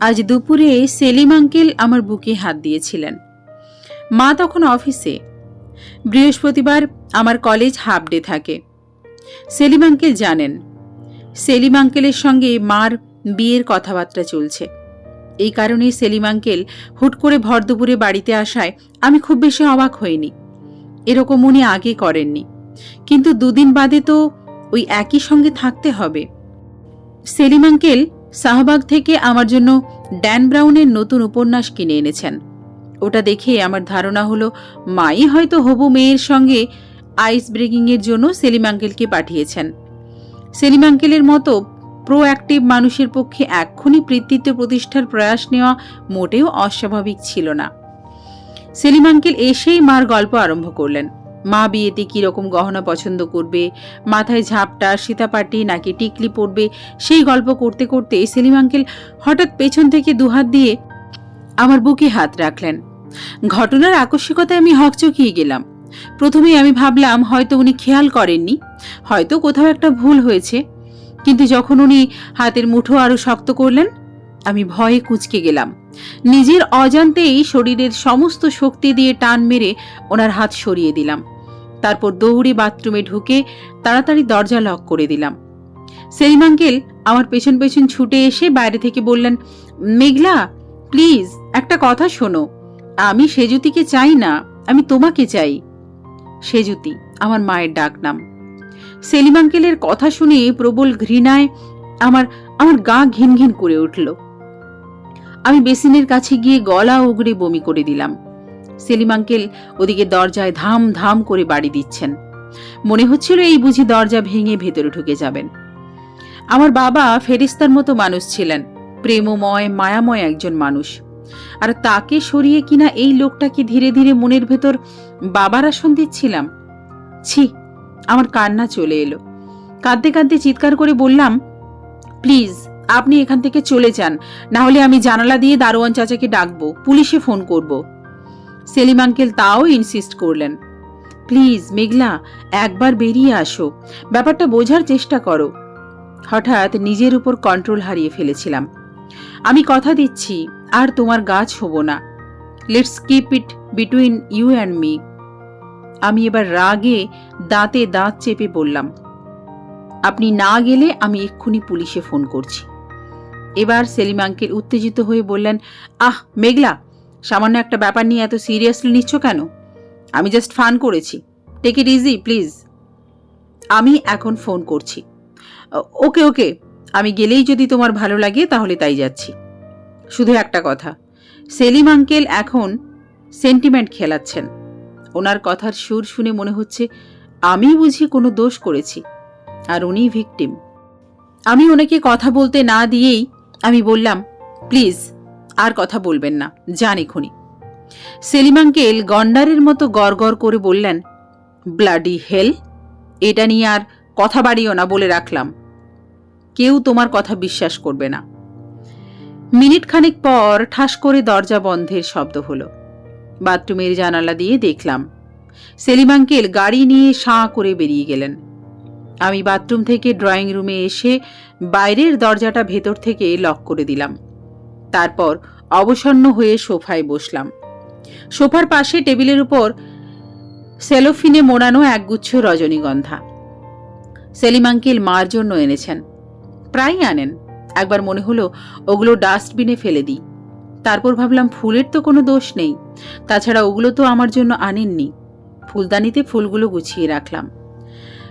আজ দুপুরে সেলিম আঙ্কেল আমার বুকে হাত দিয়েছিলেন। মা তখন অফিসে। বৃহস্পতিবার আমার কলেজ হাফ ডে থাকে। সেলিম আঙ্কেল জানেন, সেলিম আঙ্কেলের সঙ্গে মার বিয়ের কথাবার্তা চলছে। এই কারণেই সেলিম আঙ্কেল হুট করে ভর দুপুরে বাড়িতে আসায় আমি খুব বেশি অবাক হইনি। এরকম উনি আগে করেননি। কিন্তু দুদিন বাদে তো ওই একই সঙ্গে থাকতে হবে। সেলিম আঙ্কেল শাহবাগ থেকে আমার জন্য ড্যান ব্রাউনের নতুন উপন্যাস কিনে এনেছেন। ওটা দেখে আমার ধারণা হলো, মাই হয়তো হবু মেয়ের সঙ্গে আইস ব্রেকিংয়ের জন্য সেলিম আঙ্কেলকে পাঠিয়েছেন। সেলিম আঙ্কেলের মতো প্রোঅ্যাক্টিভ মানুষের পক্ষে এক্ষুনি কৃতিত্ব প্রতিষ্ঠার প্রয়াস নেওয়া মোটেও অস্বাভাবিক ছিল না। সেলিম আঙ্কেল এসেই মার গল্প আরম্ভ করলেন। মা বিয়েতে কীরকম গহনা পছন্দ করবে? মাথায় ঝাপটা, সীতাপাটি নাকি টিকলি পড়বে সেই গল্প করতে করতে সেলিম আঙ্কেল হঠাৎ পেছন থেকে দুহাত দিয়ে আমার বুকে হাত রাখলেন। ঘটনার আকস্মিকতায় আমি হকচকিয়ে গেলাম। প্রথমেই আমি ভাবলাম, হয়তো উনি খেয়াল করেননি, হয়তো কোথাও একটা ভুল হয়েছে। কিন্তু যখন উনি হাতের মুঠো আরও শক্ত করলেন, আমি ভয়ে কুঁচকে গেলাম। নিজের অজান্তেই শরীরের সমস্ত শক্তি দিয়ে টান মেরে ওনার হাত সরিয়ে দিলাম। তারপর দৌড়ে বাথরুমে ঢুকে তাড়াতাড়ি দরজা লক করে দিলাম। সেলিম আঙ্কেল, আমার পেছন পেছন ছুটে এসে বাইরে থেকে বললেন, মেঘলা, প্লিজ, একটা কথা শোনো। আমি সেজুতিকে চাই না, আমি তোমাকে চাই। সেজুতি, আমার মায়ের ডাক নাম। সেলিম আঙ্কেলের কথা শুনে প্রবল ঘৃণায় আমার আমার গা ঘিন ঘিন করে উঠল। আমি বেসিনের কাছে গিয়ে গলা উগড়ে বমি করে দিলাম। সেলিম আঙ্কেল ওদিকে দরজায় ধাম ধাম করে বাড়ি দিচ্ছেন। মনে হচ্ছিল এই বুঝি দরজা ভেঙে ভেতরে ঢুকে যাবেন। আমার বাবা ফেরিস্তার মতো মানুষ ছিলেন, প্রেমময়, মায়াময় একজন মানুষ। আর তাকে সরিয়ে কিনা এই লোকটাকে ধীরে ধীরে মনের ভেতর বাবার আসন দিচ্ছিলাম, ছি, আমার কান্না চলে এলো। কাঁদতে কাঁদতে চিৎকার করে বললাম, প্লিজ, আপনি এখান থেকে চলে যান না হলে আমি জানালা দিয়ে দারোয়ান চাচাকে ডাকবো, পুলিশে ফোন করব। সেলিম আঙ্কেল তাও ইনসিস্ট করলেন। প্লিজ মেঘলা, একবার বেরিয়ে আসো। ব্যাপারটা বোঝার চেষ্টা করো। হঠাৎ নিজের উপর কন্ট্রোল হারিয়ে ফেলেছিলাম। আমি কথা দিচ্ছি, আর তোমার গাছ হব না। Let's keep it between you and me আমি এবার রাগে দাঁতে দাঁত চেপে বললাম, আপনি না গেলে আমি এক্ষুনি পুলিশে ফোন করছি। এবার সেলিম আঙ্কেল উত্তেজিত হয়ে বললেন, আহ, মেঘলা সামান্য একটা ব্যাপার নিয়ে এত সিরিয়াসলি নিচ্ছ কেন? আমি জাস্ট ফান করেছি। টেক ইট ইজি প্লিজ আমি এখন ফোন করছি। ওকে ওকে। আমি গেলেই যদি তোমার ভালো লাগে, তাহলে তাই যাচ্ছি। শুধু একটা কথা। সেলিম আঙ্কেল এখন সেন্টিমেন্ট খেলাচ্ছেন। ওনার কথার সুর শুনে মনে হচ্ছে আমি বুঝি কোনো দোষ করেছি, আর উনি ভিকটিম আমি ওনাকে কথা বলতে না দিয়েই আমি বললাম প্লিজ আর কথা বলবেন না। যান এখনই। সেলিম আঙ্কেল গন্ডারের মতো গড় করে বললেন ব্লাডি হেল এটা নিয়ে আর কথা বাড়িও না বলে রাখলাম। কেউ তোমার কথা বিশ্বাস করবে না। মিনিট খানিক পর ঠাস করে দরজা বন্ধের শব্দ হলো। বাথরুমের জানালা দিয়ে দেখলাম সেলিম আঙ্কেল গাড়ি নিয়ে সাঁ করে বেরিয়ে গেলেন। আমি বাথরুম থেকে ড্রয়িং রুমে এসে বাইরের দরজাটা ভেতর থেকে লক করে দিলাম। তারপর অবসন্ন হয়ে সোফায় বসলাম। সোফার পাশে টেবিলের উপর সেলোফিনে মোড়ানো একগুচ্ছ রজনীগন্ধা। সেলিম আঙ্কেল মার জন্য এনেছেন। প্রায়ই আনেন। একবার মনে হলো, ওগুলো ডাস্টবিনে ফেলে দিই। তারপর ভাবলাম, ফুলের তো কোনো দোষ নেই। তাছাড়া ওগুলো তো আমার জন্য আনেননি। ফুলদানিতে ফুলগুলো গুছিয়ে রাখলাম।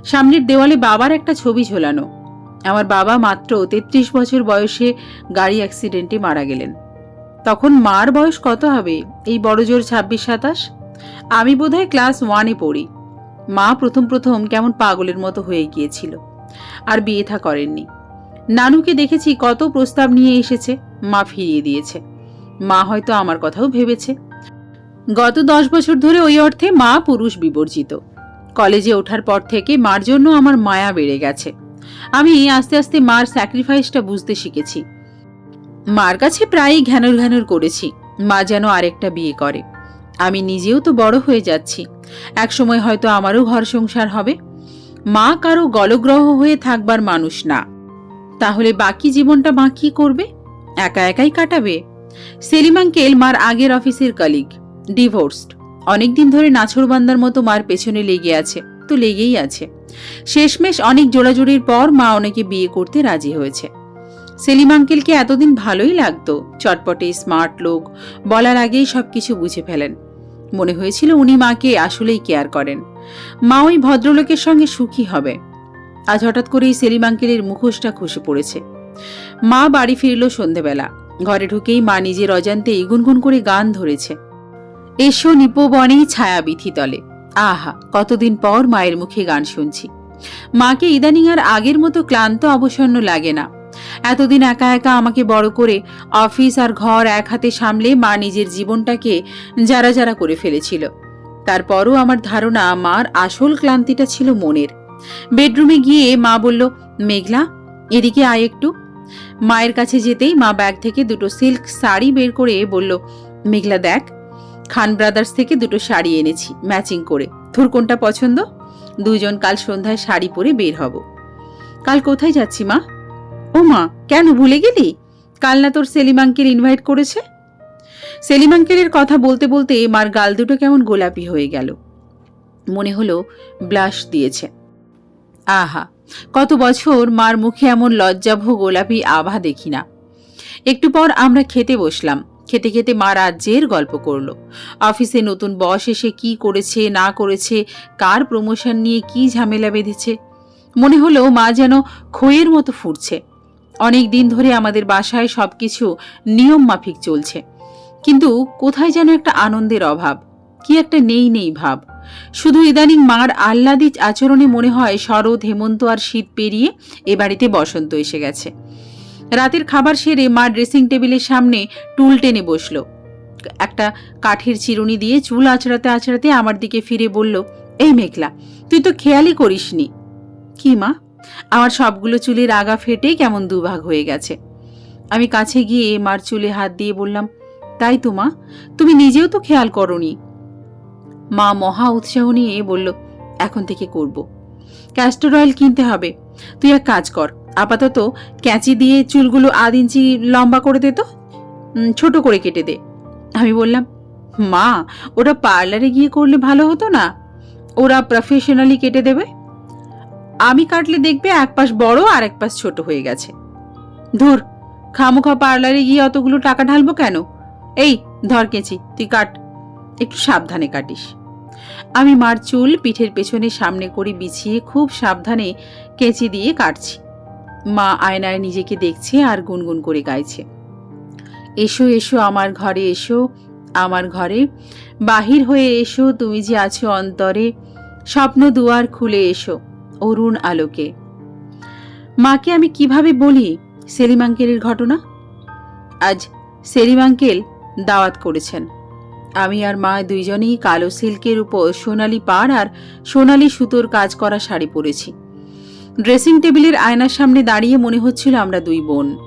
সামনের দেওয়ালে বাবার একটা ছবি ঝোলানো। আমার বাবা মাত্র তেত্রিশ বছর বয়সে গাড়ি অ্যাক্সিডেন্টে মারা গেলেন। তখন মার বয়স কত হবে? এই বড়জোর ছাব্বিশ সাতাশ? আমি বোধহয় ক্লাস ওয়ানে পড়ি। মা প্রথম প্রথম কেমন পাগলের মতো হয়ে গিয়েছিল। আর বিয়ে থা করেননি। নানুকে দেখেছি কত প্রস্তাব নিয়ে এসেছে, মা ফিরিয়ে দিয়েছে। মা হয়তো আমার কথাও ভেবেছে। গত দশ বছর ধরে ওই অর্থে মা পুরুষ বিবর্জিত। কলেজে ওঠার পর থেকে মার জন্য আমার মায়া বেড়ে গেছে। আমি আস্তে আস্তে মার স্যাক্রিফাইসটা বুঝতে শিখেছি। মার কাছে প্রায়ই ঘ্যানর ঘ্যানর করেছি, মা যেন আরেকটা বিয়ে করে। আমি নিজেও তো বড় হয়ে যাচ্ছি, একসময় হয়তো আমারও ঘর সংসার হবে। মা কারও গলগ্রহ হয়ে থাকবার মানুষ না। তাহলে বাকি জীবনটা মা কি করবে? একা একাই কাটাবে? সেলিমাঙ্কেল মার আগের অফিসের কলিগ ডিভোর্সড অনেকদিন ধরে নাছরবান্দার মতো মার পেছনে লেগে আছে, তো লেগেই আছে। শেষমেশ অনেক জোড়াজুড়ির পর মা অনেকে বিয়ে করতে রাজি হয়েছে। সেলিম আঙ্কেলকে এতদিন ভালোই লাগতো, চটপটে স্মার্ট লোক, বলার আগেই সবকিছু বুঝে ফেলেন। মনে হয়েছিল উনি মাকে আসলেই কেয়ার করেন। মা ওই ভদ্রলোকের সঙ্গে সুখী হবে। আজ হঠাৎ করেই সেলিম আঙ্কেলের মুখোশটা খসে পড়েছে। মা বাড়ি ফিরল সন্ধেবেলা। ঘরে ঢুকেই মা নিজের অজান্তেই গুনগুন করে গান ধরেছে। এসো নিপবনে ছায়া বিথি তলে। আহা, কতদিন পর মায়ের মুখে গান শুনছি। মাকে ইদানিং আর আগের মতো ক্লান্ত অবসন্ন লাগে না। এতদিন একা একা আমাকে বড় করে অফিস আর ঘর এক হাতে সামলে মা নিজের জীবনটাকে যারা যারা করে ফেলেছিল। তারপরও আমার ধারণা, মার আসল ক্লান্তিটা ছিল মনের। বেডরুমে গিয়ে মা বলল, মেঘলা, এদিকে আয় একটু। মায়ের কাছে যেতেই মা ব্যাগ থেকে দুটো সিল্ক শাড়ি বের করে বলল, মেঘলা, দেখ খান ব্রাদার্স থেকে দুটো শাড়ি এনেছি, ম্যাচিং করে। তোর কোনটা পছন্দ? দুজন কাল সন্ধ্যায় শাড়ি পরে বের হব। কাল কোথায় যাচ্ছি মা? ও মা, কেন ভুলে গেলি? কাল না তোর সেলিম আঙ্কেল ইনভাইট করেছে? সেলিম আঙ্কেলের কথা বলতে বলতে মার গাল দুটো কেমন গোলাপি হয়ে গেল। মনে হলো ব্লাশ দিয়েছে। আহা, কত বছর মার মুখে এমন লজ্জাভ গোলাপি আভা দেখি না। একটু পর আমরা খেতে বসলাম। খেতে খেতে মা রাজ্যের গল্প করল। অফিসে নতুন বস এসে কি করেছে, না করেছে, কার প্রমোশন নিয়ে কি ঝামেলা বেঁধেছে? মনে হলো মা যেন খইয়ের মতো ফুটছে। অনেক দিন ধরে আমাদের বাসায় সবকিছু নিয়ম মাফিক চলছে। কিন্তু কোথায় যেন একটা আনন্দের অভাব, কি একটা নেই নেই ভাব। শুধু ইদানিং মার আহ্লাদিজ আচরণে মনে হয় শরৎ, হেমন্ত আর শীত পেরিয়ে এ বাড়িতে বসন্ত এসে গেছে। রাতের খাবার সেরে মা ড্রেসিং টেবিলের সামনে টুল টেনে বসল। একটা কাঠের চিরুনি দিয়ে চুল আঁচড়াতে আঁচড়াতে আমার দিকে ফিরে বলল, এই মেঘলা, তুই তো খেয়ালই করিসনি। কি মা? আমার সবগুলো চুলের আগা ফেটে কেমন দুভাগ হয়ে গেছে। আমি কাছে গিয়ে মার চুলে হাত দিয়ে বললাম, তাই তো মা, তুমি নিজেও তো খেয়াল করনি। মা মহা উৎসাহ নিয়ে বলল, এখন থেকে করব। ক্যাস্টর অয়েল কিনতে হবে। তুই এক কাজ কর আপাতত ক্যাঁচি দিয়ে চুলগুলো আধ ইঞ্চি লম্বা করে দে তো। ছোট করে কেটে দে। আমি বললাম, মা, ওটা পার্লারে গিয়ে করলে ভালো হতো না। ওরা প্রফেশনালি কেটে দেবে। আমি কাটলে দেখবে এক পাশ বড় আর এক পাশ ছোট হয়ে গেছে। ধুর, খামোখা পার্লারে গিয়ে অতগুলো টাকা ঢালবো কেন? এই, ধর কেঁচি, তুই কাট। একটু সাবধানে কাটিস। আমি মার চুল পিঠের পেছনে সামনে করে বিছিয়ে খুব সাবধানে কেঁচি দিয়ে কাটছি। মা আয়নায় নিজেকে দেখছে আর গুনগুন করে গাইছে। এসো এসো আমার ঘরে, এসো আমার ঘরে। বাহির হয়ে এসো, তুমি যে আছো অন্তরে। স্বপ্ন দুয়ার খুলে এসো, অরুণ আলোকে। মাকে আমি কীভাবে বলি সেলিম আঙ্কেলের ঘটনা? আজ সেলিম আঙ্কেল দাওয়াত করেছেন। আমি আর মা দুইজনেই কালো সিল্কের উপর সোনালি পাড় আর সোনালি সুতোর কাজ করা শাড়ি পরেছি। ড্রেসিং টেবিলের আয়নার সামনে দাঁড়িয়ে মনে হচ্ছিল আমরা দুই বোন।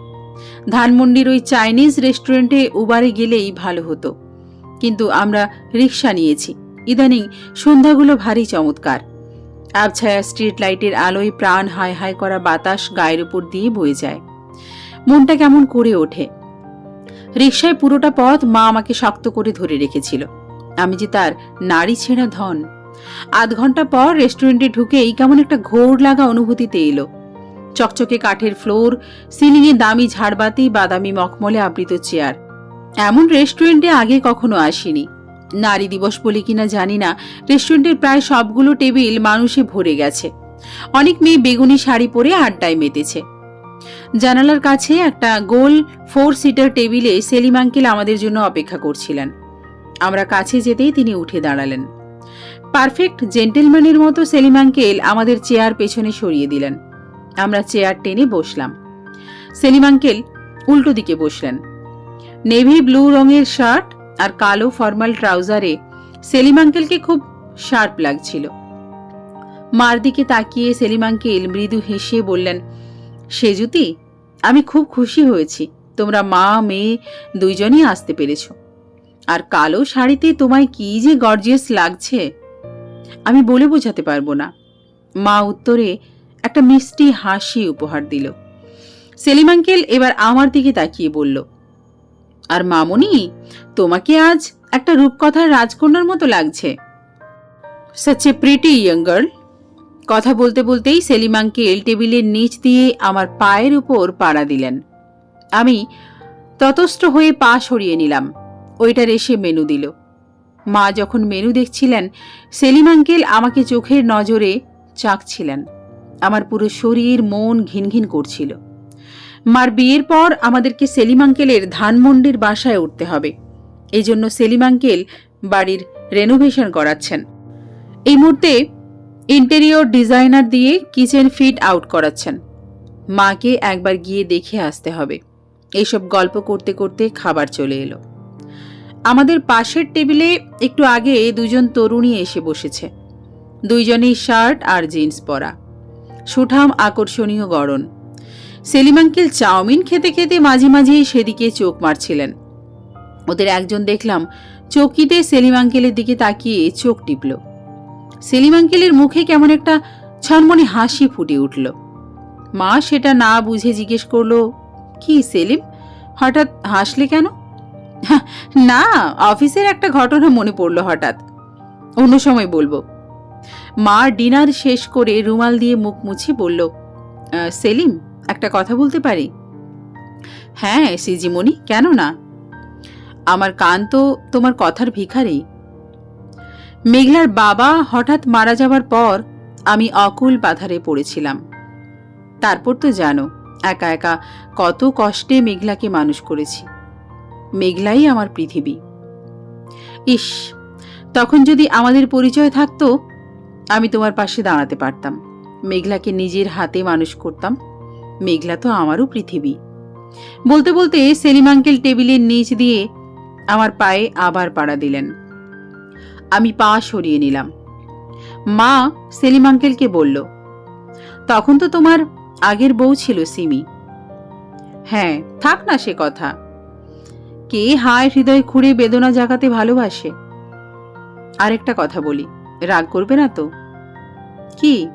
ধানমন্ডির ওই চাইনিজ রেস্টুরেন্টে উবারে গেলেই ভালো হতো। কিন্তু আমরা রিক্সা নিয়েছি। ইদানিং সন্ধ্যাগুলো ভারী চমৎকার। আবছায়া স্ট্রিট লাইটের আলোয় প্রাণ হায় হায় করা বাতাস গায়ের উপর দিয়ে বয়ে যায়। মনটা কেমন করে ওঠে। রিক্সায় পুরোটা পথ মা আমাকে শক্ত করে ধরে রেখেছিল। আমি যে তার নারী ছেঁড়া ধন আধ ঘণ্টা পর রেস্টুরেন্টে ঢুকেই কেমন একটা ঘোর লাগা অনুভূতিতে এলো। চকচকে কাঠের ফ্লোর, সিলিংয়ে দামি ঝাড়বাতি, বাদামি মখমলে আবৃত চেয়ার। এমন রেস্টুরেন্টে আগে কখনো আসিনি। নারী দিবস বলে কিনা জানি না, রেস্টুরেন্টের প্রায় সবগুলো টেবিল মানুষে ভরে গেছে। অনেক মেয়ে বেগুনি শাড়ি পরে আড্ডায় মেতেছে। জানালার কাছে একটা গোল ফোর সিটার টেবিলে সেলিম আঙ্কেল আমাদের জন্য অপেক্ষা করছিলেন। আমরা কাছে যেতেই তিনি উঠে দাঁড়ালেন। পারফেক্ট জেন্টেলম্যানের মতো সেলিম আঙ্কেল আমাদের চেয়ার পেছনে সরিয়ে দিলেন। আমরা চেয়ার টেনে বসলাম। সেলিম আঙ্কেল উল্টো দিকে বসলেন। নেভি ব্লু রঙের শার্ট আর কালো ফর্মাল ট্রাউজারে সেলিম আঙ্কেলকে খুব শার্প লাগছিল। মার দিকে তাকিয়ে সেলিম আঙ্কেল মৃদু হেসে বললেন, সেজুতি, আমি খুব খুশি হয়েছি। তোমরা মা, মেয়ে দুইজনই আসতে পেরেছ। আর কালো শাড়িতে তোমায় কি যে গর্জিয়াস লাগছে? আমি বলে বোঝাতে পারব না। মা উত্তরে একটা মিষ্টি হাসি উপহার দিল। সেলিম আঙ্কেল এবার আমার দিকে তাকিয়ে বলল, আর মামনি, তোমাকে আজ একটা রূপকথার রাজকন্যার মতো লাগছে। Such a pretty young girl কথা বলতে বলতেই সেলিম আঙ্কেল টেবিলের নিচ দিয়ে আমার পায়ের উপর পাড়া দিলেন। আমি ততস্থ হয়ে পা সরিয়ে নিলাম। ওইটার এসে মেনু দিল। মা যখন মেনু দেখছিলেন, সেলিম আঙ্কেল আমাকে চোখের নজরে চাকছিলেন। আমার পুরো শরীর মন ঘিনঘিন করছিল। মার বিয়ের পর আমাদেরকে সেলিম আঙ্কেলের ধানমন্ডির বাসায় উঠতে হবে। এই জন্য সেলিম আঙ্কেল বাড়ির রেনোভেশন করাচ্ছেন। এই মুহূর্তে ইন্টেরিয়র ডিজাইনার দিয়ে কিচেন ফিট আউট করাচ্ছেন। মাকে একবার গিয়ে দেখে আসতে হবে। এইসব গল্প করতে করতে খাবার চলে এলো। আমাদের পাশের টেবিলে একটু আগে দুজন তরুণী এসে বসেছে। দুইজনেই শার্ট আর জিন্স পরা। সুঠাম আকর্ষণীয় গড়ন। সেলিম আঙ্কেল চাউমিন খেতে খেতে মাঝে মাঝে সেদিকে চোখ মারছিলেন। ওদের একজন দেখলাম চৌকিতে সেলিম আঙ্কেলের দিকে তাকিয়ে চোখ টিপল। সেলিম আঙ্কেলের মুখে কেমন একটা ছনমনে হাসি ফুটে উঠল। মা সেটা না বুঝে জিজ্ঞেস করল কি সেলিম? হঠাৎ হাসলে কেন? "হ্যাঁ, না, অফিসের একটা ঘটনা মনে পড়ল হঠাৎ। অন্য সময় বলব। মা ডিনার শেষ করে রুমাল দিয়ে মুখ মুছে বলল সেলিম, একটা কথা বলতে পারি? হ্যাঁ সিজিমণি, কেন না? আমার কান তো তোমার কথার ভিখারি। মেঘলার বাবা হঠাৎ মারা যাবার পর আমি অকুল পাথারে পড়েছিলাম। তারপর তো জানো, একা একা কত কষ্টে মেঘলাকে মানুষ করেছি। মেঘলাই আমার পৃথিবী। ইস, তখন যদি আমাদের পরিচয় থাকতো, আমি তোমার পাশে দাঁড়াতে পারতাম। মেঘলাকে নিজের হাতে মানুষ করতাম। মেঘলা তো আমারও পৃথিবী। বলতে বলতে সেলিম আঙ্কেল টেবিলের নিচ দিয়ে আমার পায়ে আবার পাড়া দিলেন। আমি পা সরিয়ে নিলাম। মা সেলিম আঙ্কেলকে বলল, তখন তো তোমার আগের বউ ছিল সিমি। হ্যাঁ থাক না সে কথা। কে হায় হৃদয় খুঁড়ে বেদনা জাগাতে ভালোবাসে? আরেকটা কথা বলি, রাগ করবে না তো? কি?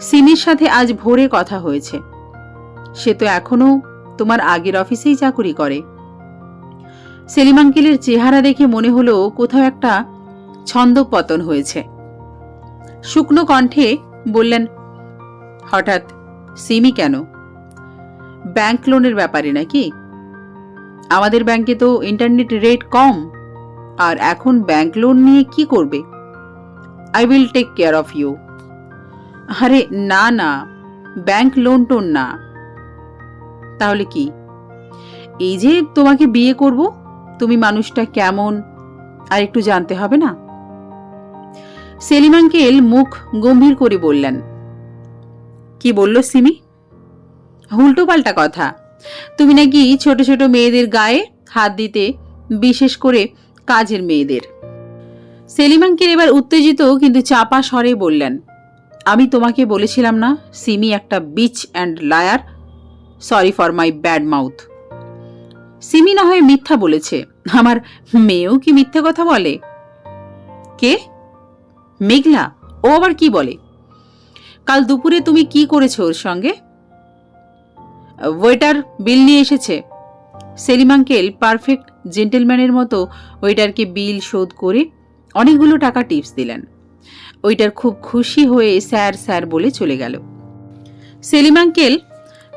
সিমির সাথে আজ ভোরে কথা হয়েছে। সে তো এখনও তোমার আগের অফিসেই চাকুরি করে। সেলিম আঙ্কেলের চেহারা দেখে মনে হলো কোথাও একটা ছন্দ পতন হয়েছে। শুকনো কণ্ঠে বললেন, হঠাৎ সিমি কেন? ব্যাংক লোনের ব্যাপারে নাকি? আমাদের ব্যাংকে তো ইন্টারনেট রেট কম। আর এখন ব্যাংক লোন নিয়ে কি করবে? I will take care of you আরে না না ব্যাংক লোন টোন না। তাহলে কি? এই যে তোমাকে বিয়ে করব, তুমি মানুষটা কেমন, আর একটু জানতে হবে না? সেলিম আঙ্কেল মুখ গম্ভীর করে বললেন। কি বলল সিমি? উল্টো পাল্টা কথা। তুমি নাকি ছোট ছোট মেয়েদের গায়ে হাত দিতে, বিশেষ করে কাজের মেয়েদের। সেলিম আঙ্কেল এবার উত্তেজিত কিন্তু চাপা স্বরে বললেন, আমি তোমাকে বলেছিলাম না, সিমি একটা bitch and liar, sorry for my bad mouth. Simi না হয় মিথ্যা বলেছে, আমার মেয়েও কি মিথ্যে কথা বলে? কে? মেঘলা, ও আবার কি বলে? কাল দুপুরে তুমি কি করেছ ওর সঙ্গে? ওয়েটার বিল নিয়ে এসেছে। সেলিম আঙ্কেল পারফেক্ট জেন্টেলম্যানের মতো ওয়েটারকে বিল শোধ করে অনেকগুলো টাকা টিপস দিলেন। ওইটার খুব খুশি হয়ে স্যার স্যার বলে চলে গেল। সেলিম আঙ্কেল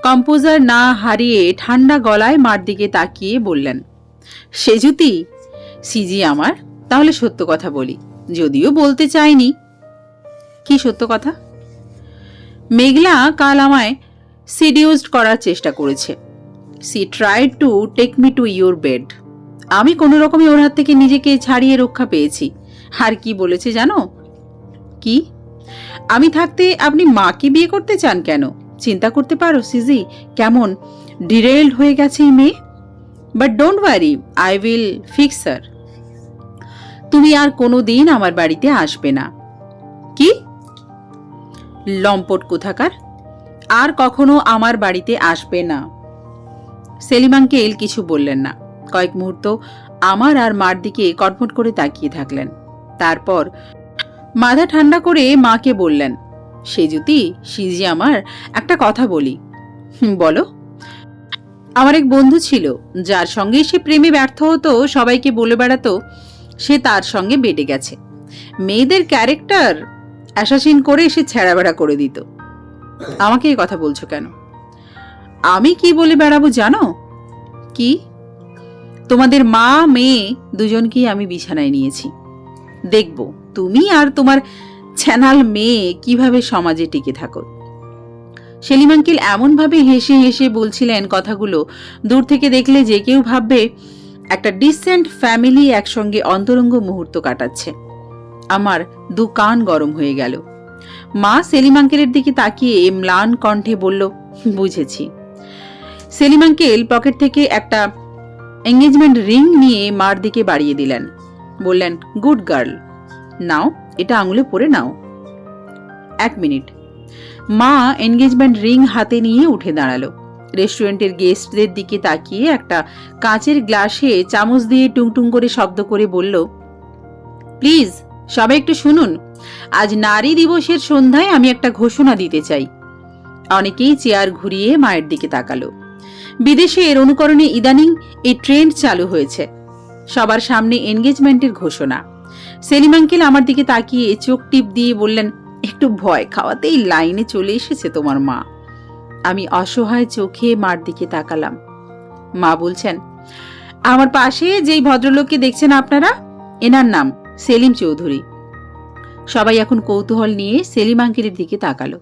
কম্পোজার না হারিয়ে ঠান্ডা গলায় মার দিকে তাকিয়ে বললেন সে জুতি সিজি আমার, তাহলে সত্য কথা বলি, যদিও বলতে চাইনি। কি সত্য কথা? মেঘলা কাল আমায় সিডিউসড করার চেষ্টা করেছে। She try to take me to your bed. আমি কোনো রকমে ওর হাত থেকে নিজেকে ছাড়িয়ে রক্ষা পেয়েছি। আর কি বলেছে জানো? কি? আমি থাকতে আপনি মাকে বিয়ে করতে চান কেন? চিন্তা করতে পারো, সিজি, কেমন? ডিরেলড হয়ে গেছে এই মেয়ে? But don't worry I will fix sir তুমি আর কোনো দিন আমার বাড়িতে আসবে না। কি? লম্পট কোথাকার? আর কখনো আমার বাড়িতে আসবে না। সেলিম আঙ্কেল কিছু বললেন না। কয়েক মুহূর্ত আমার আর মার দিকে কটমট করে তাকিয়ে থাকলেন। তারপর মাথা ঠান্ডা করে মাকে বললেন সে যদি সিজি আমার একটা কথা বলি। "হুম, বলো। আমার এক বন্ধু ছিল যার সঙ্গে সে প্রেমে ব্যর্থ হতো সবাইকে বলে বেড়াতো সে তার সঙ্গে বেটে গেছে। মেয়েদের ক্যারেক্টার অ্যাসাসিন করে সে ছেঁড়াবেড়া করে দিত। আমাকে এই কথা বলছো কেন? আমি কি বলে বেড়াবো জানো? কি? তোমাদের মা, মেয়ে দুজনকেই আমি বিছানায় নিয়েছি। দেখব তুমি আর তোমার ছ্যানাল মেয়ে কীভাবে সমাজে টিকে থাকো। সেলিম আঙ্কেল এমনভাবে হেসে হেসে বলছিলেন কথাগুলো, দূর থেকে দেখলে যে কেউ ভাববে একটা ডিসেন্ট ফ্যামিলি একসঙ্গে অন্তরঙ্গ মুহূর্ত কাটাচ্ছে। আমার দু কান গরম হয়ে গেল। মা সেলিম আঙ্কেলের দিকে তাকিয়ে ম্লান কণ্ঠে বলল, বুঝেছি। সেলিম আঙ্কেল পকেট থেকে একটা এঙ্গেজমেন্ট রিং নিয়ে মার দিকে বাড়িয়ে দিলেন। বললেন, গুড গার্ল, নাও, এটা আঙুলে পরে নাও। এক মিনিট। মা এনগেজমেন্ট রিং হাতে নিয়ে উঠে দাঁড়াল। রেস্টুরেন্টের গেস্টদের দিকে তাকিয়ে একটা কাঁচের গ্লাসে চামচ দিয়ে টুংটুং করে শব্দ করে বলল, প্লিজ সবাই একটু শুনুন। আজ নারী দিবসের সন্ধ্যায় আমি একটা ঘোষণা দিতে চাই। অনেকেই চেয়ার ঘুরিয়ে মায়ের দিকে তাকালো। বিদেশে এর অনুকরণে ইদানিং এই ট্রেন্ড চালু হয়েছে। সবার সামনে এনগেজমেন্টের ঘোষণা। সেলিম আঙ্কেল আমার দিকে তাকিয়ে চোখ টিপ দিয়ে বললেন, একটু ভয় খাওয়াতেই লাইনে চলে এসেছে তোমার মা। আমি অসহায় চোখে মার দিকে তাকালাম। মা বলছেন, আমার পাশে যেই ভদ্রলোককে দেখছেন আপনারা, এনার নাম সেলিম চৌধুরী। সবাই এখন কৌতূহল নিয়ে সেলিম আঙ্কেলের দিকে তাকালো।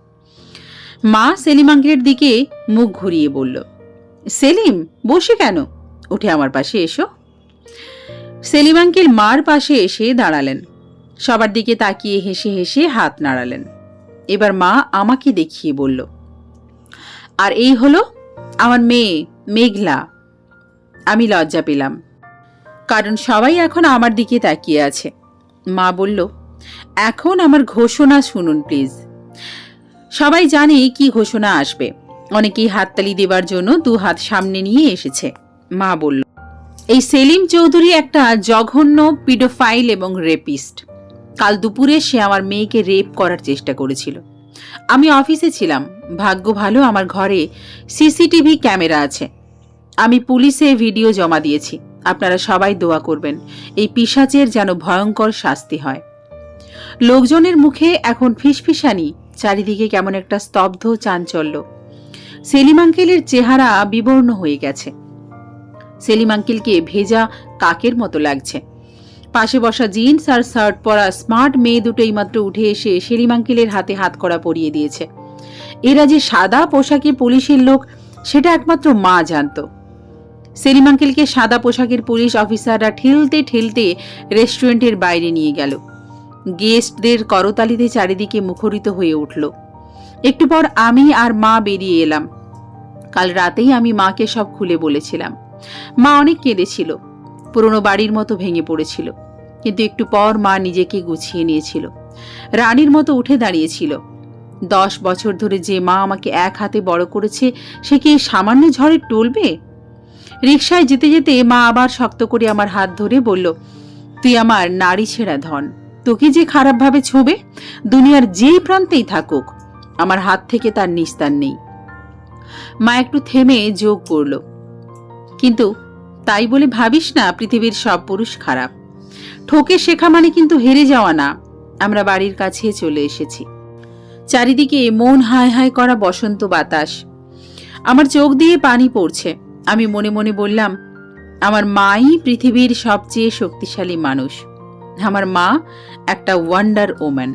মা সেলিম আঙ্কেলের দিকে মুখ ঘুরিয়ে বলল, সেলিম, বসে কেন? উঠে আমার পাশে এসো। সেলিম আঙ্কেল মার পাশে এসে দাঁড়ালেন। সবার দিকে তাকিয়ে হেসে হেসে হাত নাড়ালেন। এবার মা আমাকে দেখিয়ে বলল, আর এই হলো আমার মেয়ে, মেঘলা। আমি লজ্জা পেলাম। কারণ সবাই এখন আমার দিকে তাকিয়ে আছে। মা বলল, এখন আমার ঘোষণা শুনুন, প্লিজ। সবাই জানে কি ঘোষণা আসবে। অনেকেই হাততালি দেবার জন্য দু হাত সামনে নিয়ে এসেছে। মা বলল, এই সেলিম চৌধুরী একটা জঘন্য পিডোফাইল এবং রেপিস্ট। কাল দুপুরে সে আমার মেয়েকে রেপ করার চেষ্টা করেছিল। আমি অফিসে ছিলাম। ভাগ্য ভালো আমার ঘরে সিসিটিভি ক্যামেরা আছে। আমি পুলিশে ভিডিও জমা দিয়েছি। আপনারা সবাই দোয়া করবেন। এই পিসাচের যেন ভয়ঙ্কর শাস্তি হয়। লোকজনের মুখে এখন ফিসফিসানি, চারিদিকে কেমন একটা স্তব্ধ চাঞ্চল্য। সেলিম আঙ্কেলের চেহারা বিবর্ণ হয়ে গেছে। সেলিম আঙ্কেলকে ভেজা কাকের মতো লাগছে। পাশে বসা জিন্স আর শার্ট পরা স্মার্ট মেয়ে দুটো এইমাত্র উঠে এসে সেলিম আঙ্কেলের হাতে হাত করা পরিয়ে দিয়েছে। এরা যে সাদা পোশাকে পুলিশের লোক, সেটা একমাত্র মা জানত। সেলিম আঙ্কেলকে সাদা পোশাকের পুলিশ অফিসাররা ঠেলতে ঠেলতে রেস্টুরেন্টের বাইরে নিয়ে গেল। গেস্টদের করতালিতে চারিদিকে মুখরিত হয়ে উঠল। একটু পর আমি আর মা বেরিয়ে এলাম। কাল রাতেই আমি মাকে সব খুলে বলেছিলাম। মা অনেক কেঁদেছিল। পুরনো বাড়ির মতো ভেঙে পড়েছিল। কিন্তু একটু পর মা নিজেকে গুছিয়ে নিয়েছিল। রানীর মতো উঠে দাঁড়িয়েছিল। দশ বছর ধরে যে মা আমাকে এক হাতে বড় করেছে, সে কি সামান্য ঝড়ে টলবে? রিকশায় যেতে যেতে মা আবার শক্ত করে আমার হাত ধরে বলল, তুই আমার নারী ছেঁড়া ধন, তোকে যে খারাপভাবে ছোবে, দুনিয়ার যেই প্রান্তেই থাকুক, আমার হাত থেকে তার নিস্তার নেই। মা একটু থেমে যোগ করল, কিন্তু তাই বলে ভাবিস না পৃথিবীর সব পুরুষ খারাপ। ঠকে শেখা মানে কিন্তু হেরে যাওয়া না, আমরা বাড়ির কাছে চলে এসেছি। চারিদিকে মন হায় হায় করা বসন্ত বাতাস। আমার চোখ দিয়ে পানি পড়ছে আমি মনে মনে বললাম, আমার মাই পৃথিবীর সবচেয়ে শক্তিশালী মানুষ। আমার মা একটা ওয়ান্ডার ওম্যান